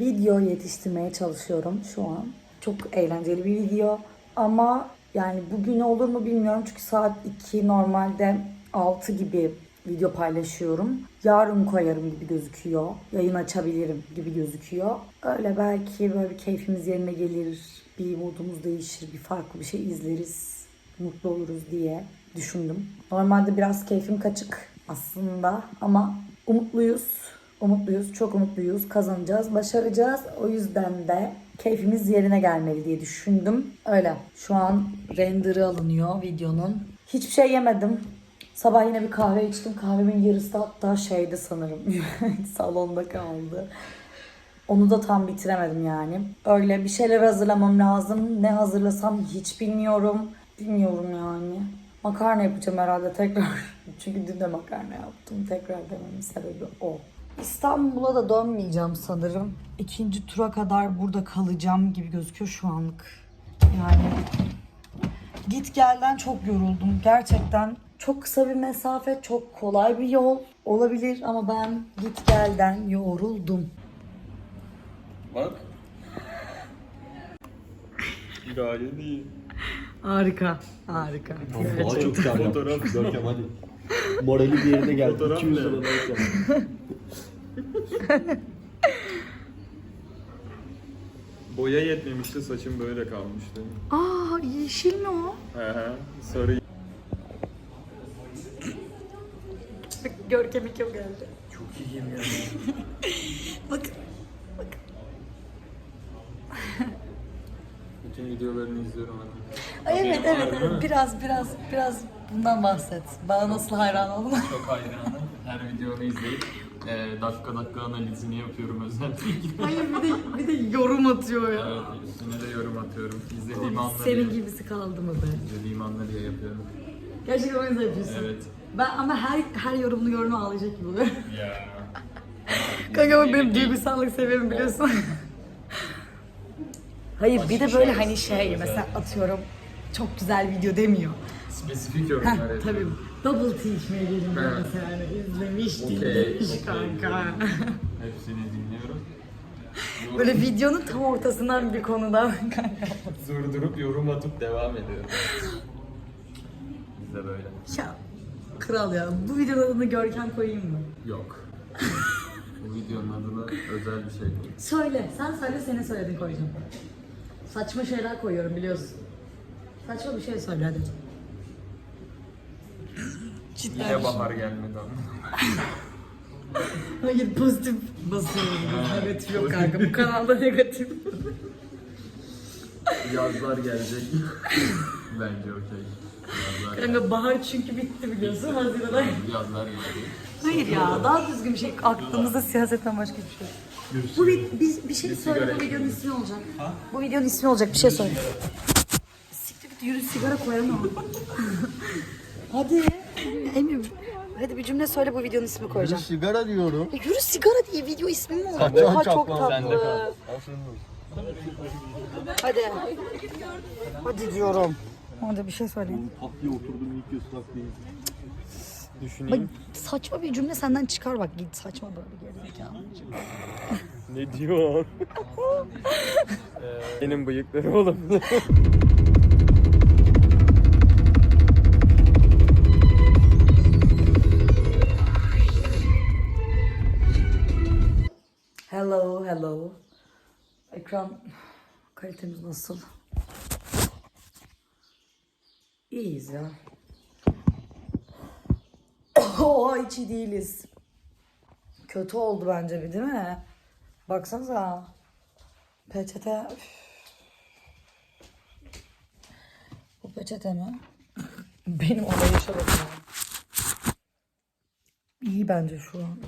video yetiştirmeye çalışıyorum şu an. Çok eğlenceli bir video ama yani bugün olur mu bilmiyorum çünkü saat 2 normalde 6 gibi video paylaşıyorum. Yarın koyarım gibi gözüküyor. Yayın açabilirim gibi gözüküyor. Öyle belki böyle bir keyfimiz yerine gelir. Bir modumuz değişir. Bir farklı bir şey izleriz. Mutlu oluruz diye düşündüm. Normalde biraz keyfim kaçık aslında ama umutluyuz. Umutluyuz, çok umutluyuz. Kazanacağız, başaracağız. O yüzden de keyfimiz yerine gelmeli diye düşündüm. Öyle. Şu an render'ı alınıyor videonun. Hiçbir şey yemedim. Sabah yine bir kahve içtim. Kahvemin yarısı hatta şeyde sanırım. salonda kaldı. Onu da tam bitiremedim yani. Öyle bir şeyler hazırlamam lazım. Ne hazırlasam hiç bilmiyorum. Bilmiyorum yani. Makarna yapacağım herhalde tekrar. Çünkü dün de makarna yaptım. Tekrar dememin sebebi o. İstanbul'a da dönmeyeceğim sanırım. İkinci tura kadar burada kalacağım gibi gözüküyor şu anlık. Yani git gelden çok yoruldum. Gerçekten çok kısa bir mesafe, çok kolay bir yol olabilir ama ben git gelden yoruldum. Bak. Gayet iyi. Harika, harika. Daha çok kar Fotoğraf. yapmış Görkem hadi. Morali bir yerine geldi. Fotoğraf 200 ne? liradan sonra. Boya yetmemişti saçım böyle kalmıştı. Aa yeşil mi o? He he. Sarı. Görkem iki geldi. Çok iyiyim ya. Bakın. Bütün videolarını izliyorum hani. Ay, evet evet evet biraz biraz biraz bundan bahset. Bana nasıl hayran oldun? Çok hayranım. Her videonu izleyip e, dakika dakika analizini yapıyorum özellikle. Hayır bir de bir de yorum atıyor ya. evet, üstüne de yorum atıyorum. İzlediğim anları, Senin gibisi kaldı mı be? izlediğim anları yapıyorum. Gerçekten o yüzden yapıyorsun. Evet. Ben ama her her yorumunu görme ağlayacak gibi oluyor. Ya. Kanka ama benim duygusallık seviyemi biliyorsun. Hayır bir de böyle hani şey mesela atıyorum çok güzel video demiyor. Spesifik Heh, yorumlar tabii double tea içmeye gelin diyor Evet. mesela izlemiş Okey, dinlemiş okey. kanka. Hepsini dinliyorum. Böyle videonun tam ortasından bir konudan kanka. Durdurup yorum atıp devam ediyorum. Biz de böyle. Ya kral ya bu videonun adını Görkem koyayım mı? Yok. Bu videonun adına özel bir şey koy. Söyle sen söyle senin söylediğin koyacağım. Saçma şeyler koyuyorum biliyorsun. Saçma bir şey söyle hadi. Cidden. Yine bahar gelmedi ama. Hayır pozitif basıyorum. Negatif yok kanka. Bu kanalda negatif. Yazlar gelecek. Bence okey. Yazlar gelecek. Kanka bahar çünkü bitti biliyorsun. Haziran'a. Yazlar gelecek. Hayır ya daha düzgün bir şey. Aklımızda siyasetten başka bir şey. yok. Bu bir, bir, bir şey söyle. Bu videonun ismi olacak. Bu videonun ismi olacak. Bir şey söyle. Yürü sigara koyamam. Hadi. Emir. Hadi bir cümle söyle bu videonun ismi koyacağım. Sigara diyorum. Ya yürü sigara diye video ismi mi? Saçma Oha çok tatlı. Hadi. Hadi diyorum. Hadi bir şey söyleyeyim. Pat diye oturdum ilk göz tak diye. Bak Düşüneyim. saçma bir cümle senden çıkar bak git saçma böyle gerizekalı. Ne diyor? Ee, Benim bıyıkları olabilir. Hello, hello. Ekran kalitemiz nasıl? İyiyiz ya. Oha hiç iyi değiliz. Kötü oldu bence bir değil mi? Baksanıza. Peçete. Üf. Bu peçete mi? Benim olayı şöyle İyi bence şu an.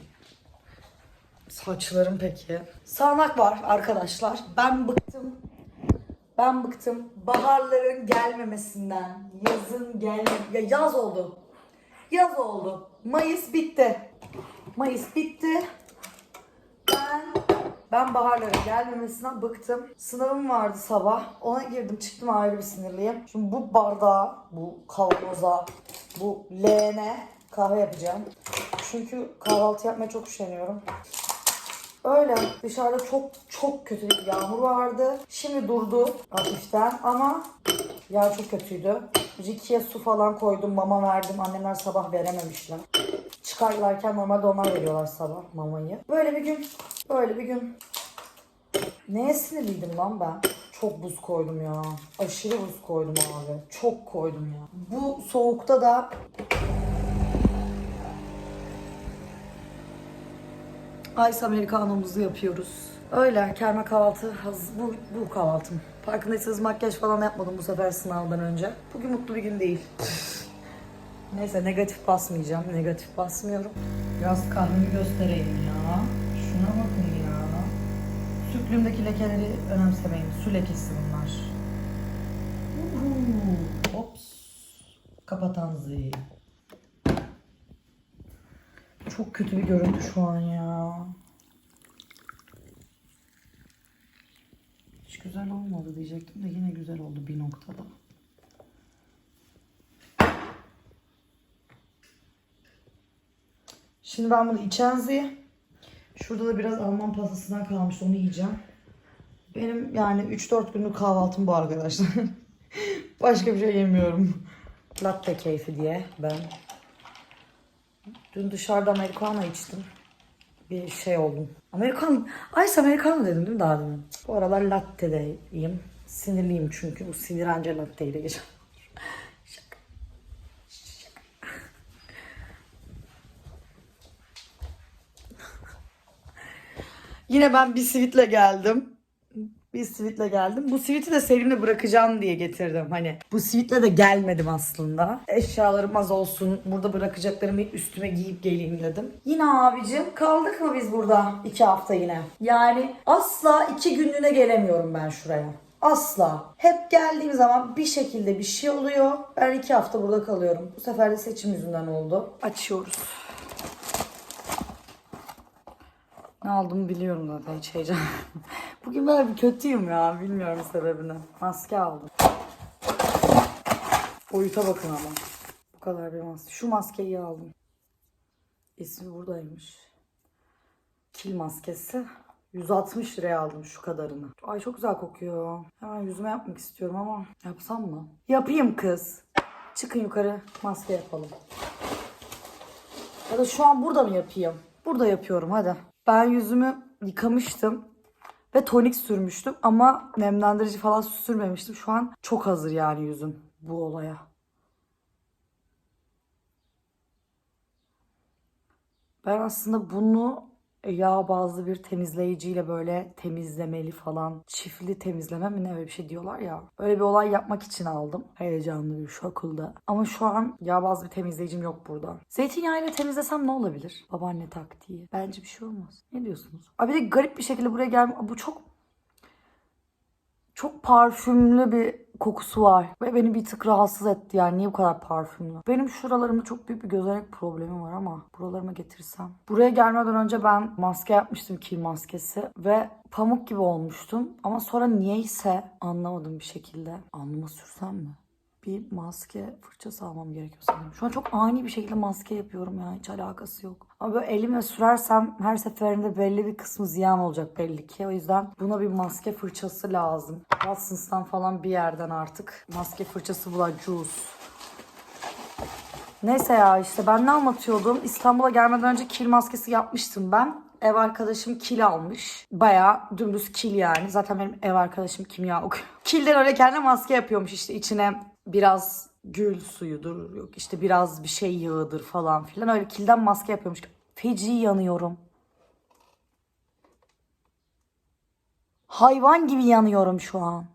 Saçlarım peki. Sağanak var arkadaşlar. Ben bıktım. Ben bıktım. Baharların gelmemesinden. Yazın gelme... Ya yaz oldu. Yaz oldu. Mayıs bitti. Mayıs bitti. Ben ben baharların gelmemesinden bıktım. Sınavım vardı sabah. Ona girdim çıktım ayrı bir sinirliyim. Şimdi bu bardağa, bu kavanoza, bu leğene kahve yapacağım. Çünkü kahvaltı yapmaya çok üşeniyorum. Öyle dışarıda çok çok kötü bir yağmur vardı. Şimdi durdu hafiften ama yağ çok kötüydü. Ricky'ye su falan koydum, mama verdim. Annemler sabah verememişler. Çıkarlarken normalde onlar veriyorlar sabah mamayı. Böyle bir gün, böyle bir gün. Neye sinirliydim lan ben? Çok buz koydum ya. Aşırı buz koydum abi. Çok koydum ya. Bu soğukta da Ice Americano'muzu yapıyoruz. Öyle kerme kahvaltı. Bu, bu kahvaltım. Farkındaysanız makyaj falan yapmadım bu sefer sınavdan önce. Bugün mutlu bir gün değil. Neyse negatif basmayacağım. Negatif basmıyorum. Biraz kahvemi göstereyim ya. Şuna bakın ya. Süklümdeki lekeleri önemsemeyin. Su lekesi bunlar. Uhu. Ops. Kapatan zil. Çok kötü bir görüntü şu an ya. Hiç güzel olmadı diyecektim de yine güzel oldu bir noktada. Şimdi ben bunu içenzi. Şurada da biraz Alman pastasından kalmış onu yiyeceğim. Benim yani 3-4 günlük kahvaltım bu arkadaşlar. Başka bir şey yemiyorum. Latte keyfi diye ben. Dün dışarıda Americano içtim. Bir şey oldum. Amerikan, Ice Americano dedim değil mi daha demin? Bu aralar latte'deyim. Sinirliyim çünkü. Bu sinir anca latteyle geçer. Şaka. Şaka. Yine ben bir sivitle geldim. Bir sivitle geldim. Bu siviti de Selim'le bırakacağım diye getirdim. Hani bu sivitle de gelmedim aslında. Eşyalarım az olsun. Burada bırakacaklarımı üstüme giyip geleyim dedim. Yine abicim kaldık mı biz burada iki hafta yine? Yani asla iki günlüğüne gelemiyorum ben şuraya. Asla. Hep geldiğim zaman bir şekilde bir şey oluyor. Ben iki hafta burada kalıyorum. Bu sefer de seçim yüzünden oldu. Açıyoruz. Ne aldığımı biliyorum zaten hiç heyecan. Bugün ben bir kötüyüm ya. Bilmiyorum sebebini. Maske aldım. Boyuta bakın ama. Bu kadar bir maske. Şu maskeyi aldım. İsmi buradaymış. Kil maskesi. 160 liraya aldım şu kadarını. Ay çok güzel kokuyor. Hemen yüzüme yapmak istiyorum ama yapsam mı? Yapayım kız. Çıkın yukarı maske yapalım. Ya da şu an burada mı yapayım? Burada yapıyorum hadi. Ben yüzümü yıkamıştım ve tonik sürmüştüm ama nemlendirici falan sürmemiştim. Şu an çok hazır yani yüzüm bu olaya. Ben aslında bunu yağ bazlı bir temizleyiciyle böyle temizlemeli falan. Çiftli temizleme mi ne öyle bir şey diyorlar ya. Öyle bir olay yapmak için aldım. Heyecanlı bir şokulda. Ama şu an yağ bazlı bir temizleyicim yok burada. Zeytinyağıyla temizlesem ne olabilir? Babaanne taktiği. Bence bir şey olmaz. Ne diyorsunuz? Abi de garip bir şekilde buraya gelme. Bu çok çok parfümlü bir kokusu var. Ve beni bir tık rahatsız etti yani. Niye bu kadar parfümlü? Benim şuralarımda çok büyük bir gözenek problemi var ama buralarıma getirsem. Buraya gelmeden önce ben maske yapmıştım kil maskesi. Ve pamuk gibi olmuştum. Ama sonra niyeyse anlamadım bir şekilde. Alnıma sürsem mi? bir maske fırçası almam gerekiyor sanırım. Şu an çok ani bir şekilde maske yapıyorum ya. Hiç alakası yok. Ama böyle elimle sürersem her seferinde belli bir kısmı ziyan olacak belli ki. O yüzden buna bir maske fırçası lazım. Watsons'tan falan bir yerden artık maske fırçası bulacağız. Neyse ya işte ben ne anlatıyordum? İstanbul'a gelmeden önce kil maskesi yapmıştım ben. Ev arkadaşım kil almış. Bayağı dümdüz kil yani. Zaten benim ev arkadaşım kimya okuyor. Kilden öyle kendine maske yapıyormuş işte içine biraz gül suyudur yok işte biraz bir şey yağıdır falan filan öyle kilden maske yapıyormuş. Feci yanıyorum. Hayvan gibi yanıyorum şu an.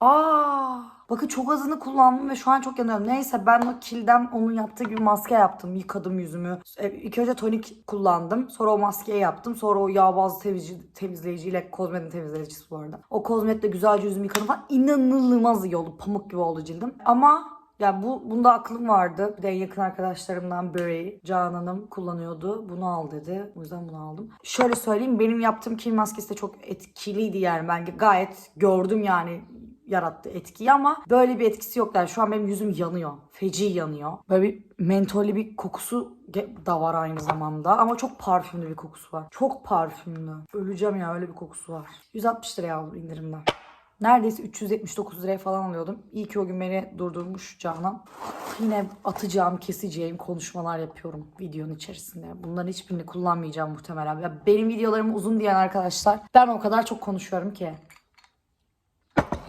Aa, bakın çok azını kullandım ve şu an çok yanıyorum. Neyse ben o kilden onun yaptığı gibi maske yaptım. Yıkadım yüzümü. E, önce tonik kullandım. Sonra o maskeyi yaptım. Sonra o yağ bazlı temizleyici, temizleyiciyle kozmetin temizleyicisi bu arada. O kozmetle güzelce yüzümü yıkadım falan. İnanılmaz iyi oldu. Pamuk gibi oldu cildim. Ama ya bu bunda aklım vardı. Bir de yakın arkadaşlarımdan biri Canan Hanım kullanıyordu. Bunu al dedi. O yüzden bunu aldım. Şöyle söyleyeyim benim yaptığım kil maskesi de çok etkiliydi yani. Ben gayet gördüm yani yarattı etkiyi ama böyle bir etkisi yok. Yani şu an benim yüzüm yanıyor. Feci yanıyor. Böyle bir mentollü bir kokusu da var aynı zamanda. Ama çok parfümlü bir kokusu var. Çok parfümlü. Öleceğim ya öyle bir kokusu var. 160 liraya aldım indirimden. Neredeyse 379 liraya falan alıyordum. İyi ki o gün beni durdurmuş Canan. Yine atacağım, keseceğim konuşmalar yapıyorum videonun içerisinde. Bunların hiçbirini kullanmayacağım muhtemelen. Ya benim videolarım uzun diyen arkadaşlar ben o kadar çok konuşuyorum ki.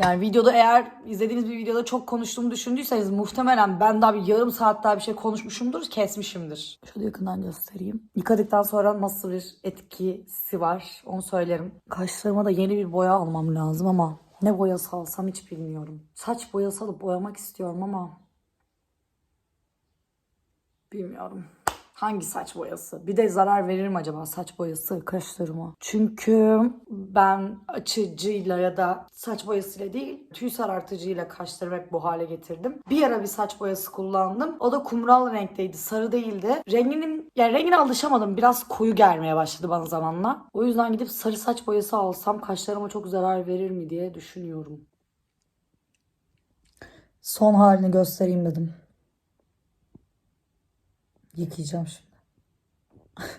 Yani videoda eğer izlediğiniz bir videoda çok konuştuğumu düşündüyseniz muhtemelen ben daha bir yarım saat daha bir şey konuşmuşumdur, kesmişimdir. Şöyle yakından göstereyim. Yıkadıktan sonra nasıl bir etkisi var onu söylerim. Kaşlarıma da yeni bir boya almam lazım ama ne boyası alsam hiç bilmiyorum. Saç boyası alıp boyamak istiyorum ama bilmiyorum. Hangi saç boyası? Bir de zarar verir mi acaba saç boyası kaşlarıma? Çünkü ben açıcıyla ya da saç boyasıyla değil tüy sarartıcıyla kaşlarımı hep bu hale getirdim. Bir ara bir saç boyası kullandım. O da kumral renkteydi. Sarı değildi. Renginin yani rengine alışamadım. Biraz koyu gelmeye başladı bana zamanla. O yüzden gidip sarı saç boyası alsam kaşlarıma çok zarar verir mi diye düşünüyorum. Son halini göstereyim dedim. Yıkayacağım şimdi.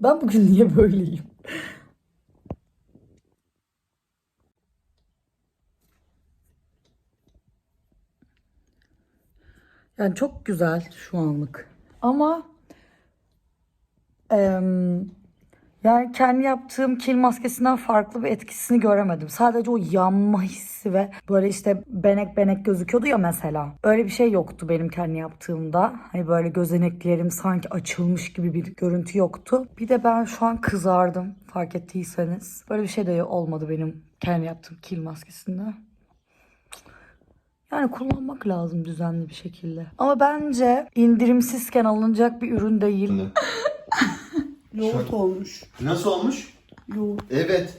ben bugün niye böyleyim? Yani çok güzel şu anlık. Ama em, yani kendi yaptığım kil maskesinden farklı bir etkisini göremedim. Sadece o yanma hissi ve böyle işte benek benek gözüküyordu ya mesela. Öyle bir şey yoktu benim kendi yaptığımda. Hani böyle gözeneklerim sanki açılmış gibi bir görüntü yoktu. Bir de ben şu an kızardım fark ettiyseniz. Böyle bir şey de olmadı benim kendi yaptığım kil maskesinde. Yani kullanmak lazım düzenli bir şekilde. Ama bence indirimsizken alınacak bir ürün değil. Yoğurt olmuş. Nasıl olmuş? Yoğurt. Evet.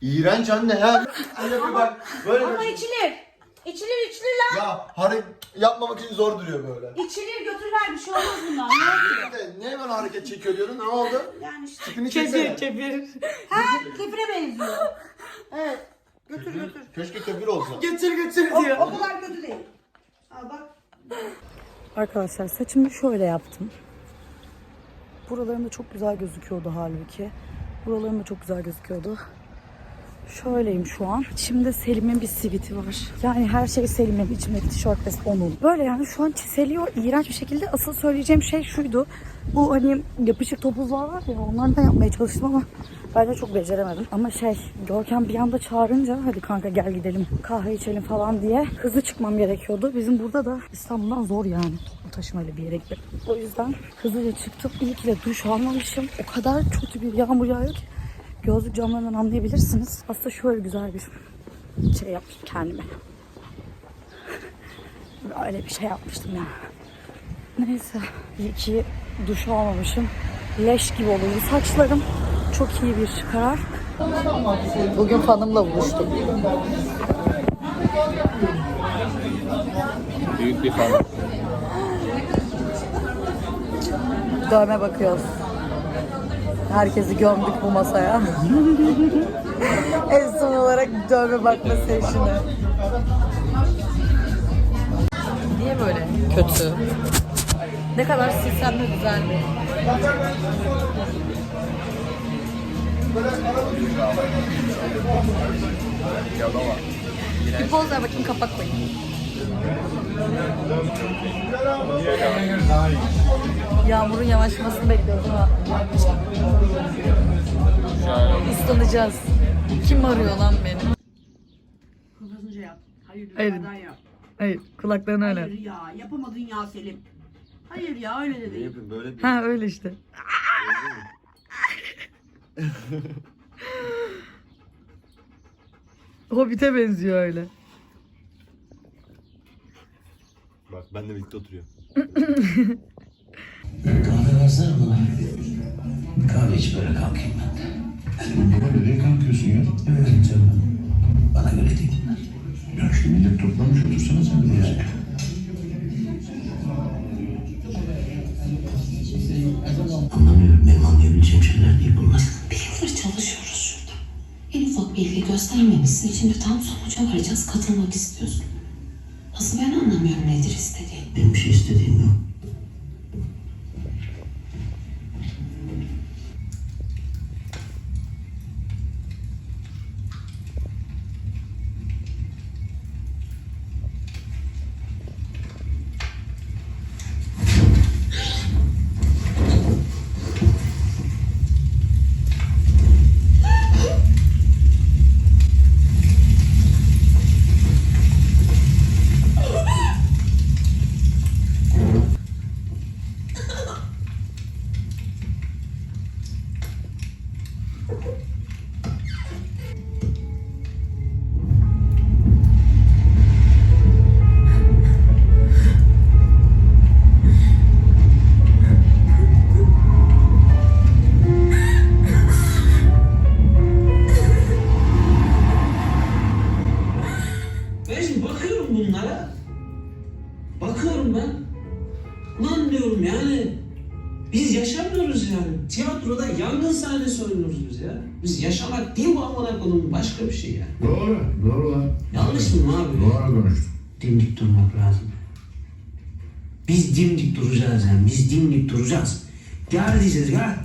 İğrenç anne ha. Anne bir bak böyle Ama bir içilir. İçilir içilir lan. Ya hareket yapmamak için zor duruyor böyle. İçilir götürler bir şey olmaz bundan. Ne de ne hemen hareket çekiyor diyordun ne oldu? Yani işte. Tipini çeksene. kefir. Ha kefire benziyor. Evet. Götür götür. Keşke kefir olsa. Götür götür O, o kadar kötü değil. Al bak. Arkadaşlar saçımı şöyle yaptım. Buralarında çok güzel gözüküyordu halbuki. Buralarında çok güzel gözüküyordu. Şöyleyim şu an. İçimde Selim'in bir siviti var. Yani her şey Selim'in. içimdeki tişört ve onun. Böyle yani şu an çiseliyor iğrenç bir şekilde. Asıl söyleyeceğim şey şuydu. Bu hani yapışık topuzlar var ya onlardan yapmaya çalıştım ama bence çok beceremedim. Ama şey Görkem bir anda çağırınca hadi kanka gel gidelim kahve içelim falan diye hızlı çıkmam gerekiyordu. Bizim burada da İstanbul'dan zor yani toplu taşımayla bir yere gitmek. O yüzden hızlıca çıktım. İyi ki de duş almamışım. O kadar kötü bir yağmur yağıyor ki gözlük camlarından anlayabilirsiniz. Aslında şöyle güzel bir şey yaptım kendime. Öyle bir şey yapmıştım ya. Neyse iyi ki duş almamışım. Leş gibi oluyor saçlarım. Çok iyi bir karar. Bugün fanımla buluştum. Büyük bir fan. Dövme bakıyoruz. Herkesi gömdük bu masaya. en son olarak dövme bakma seçimi. Niye böyle? Kötü. Ne kadar silsem de güzel mi? Bir poz ver bakayım kapak koyayım. Yağmurun yavaşlamasını bekliyoruz ama ıslanacağız. Kim arıyor lan beni? Hızlıca yap. Hayır Hayır. yukarıdan yap. Hayır kulaklarını öyle. Hayır ya yapamadın ya Selim. Hayır ya öyle de değil. yapayım böyle Ha öyle işte. Hobbit'e benziyor öyle. Bak ben de birlikte oturuyor. Kahve versene bana. Kahve iç böyle kalkayım ben de. Baba nereye kalkıyorsun ya? Evet canım. Bana göre değil bunlar. Ya işte millet toplamış otursana sen de birazcık. Anlamıyorum. Benim anlayabileceğim şeyler değil bunlar. Biz çalışıyoruz şurada. En ufak bir ilgi göstermemişsin. Şimdi tam sonuca varacağız. Katılmak istiyorsun. Nasıl ben anlamıyorum nedir istediğin. Benim bir şey istediğim yok. Yaşamak değil bu amına koyduğum başka bir şey ya. Doğru, doğru lan. Yanlış mı abi? Doğru konuştun. Dimdik durmak lazım. Biz dimdik duracağız yani. Biz dimdik duracağız. Gel diyeceğiz gel.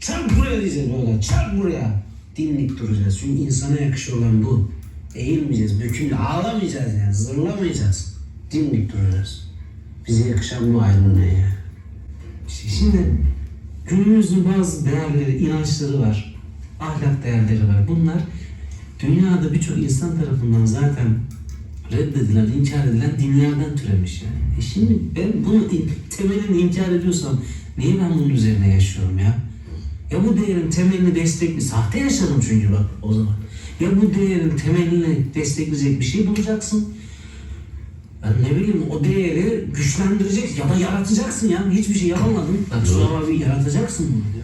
Çarp buraya diyeceğiz böyle. Çarp buraya. Dimdik duracağız. Çünkü insana yakışır olan bu. Eğilmeyeceğiz, bükülme, ağlamayacağız yani. Zırlamayacağız. Dimdik duracağız. Bize yakışan bu ayrılmaya ya. Şimdi günümüzün bazı değerleri, inançları var. Ahlak değerleri var. Bunlar dünyada birçok insan tarafından zaten reddedilen, inkar edilen dinlerden türemiş yani. E şimdi ben bunu in- temelini inkar ediyorsam niye ben bunun üzerine yaşıyorum ya? Ya bu değerin temelini destekli, sahte yaşadım çünkü bak o zaman. Ya bu değerin temelini destekleyecek bir şey bulacaksın. Ben ne bileyim o değeri güçlendirecek ya da yaratacaksın ya. Hiçbir şey yapamadın. Bak şu abi yaratacaksın bunu.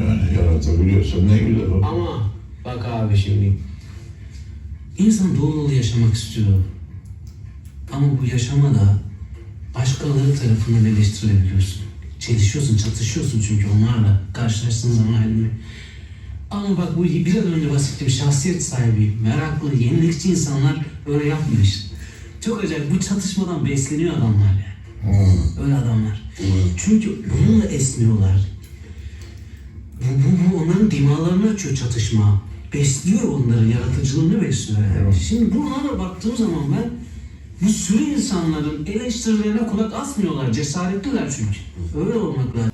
Yani yaratabiliyorsan ne güzel o. Ama bak abi şimdi insan dolu yaşamak istiyor. Ama bu yaşamada başkaları tarafından eleştirilebiliyorsun. Çelişiyorsun, çatışıyorsun çünkü onlarla karşılaştığın zaman halini. Ama bak bu biraz önce bahsettiğim şahsiyet sahibi, meraklı, yenilikçi insanlar öyle yapmıyor işte. Çok acayip bu çatışmadan besleniyor adamlar yani. Öyle adamlar. Çünkü bununla esniyorlar. Bu, bu, bu onların dimalarını açıyor çatışma. Besliyor onların yaratıcılığını besliyor yani. Şimdi bunlara baktığım zaman ben bir sürü insanların eleştirilerine kulak asmıyorlar. Cesaretliler çünkü. Öyle olmak lazım.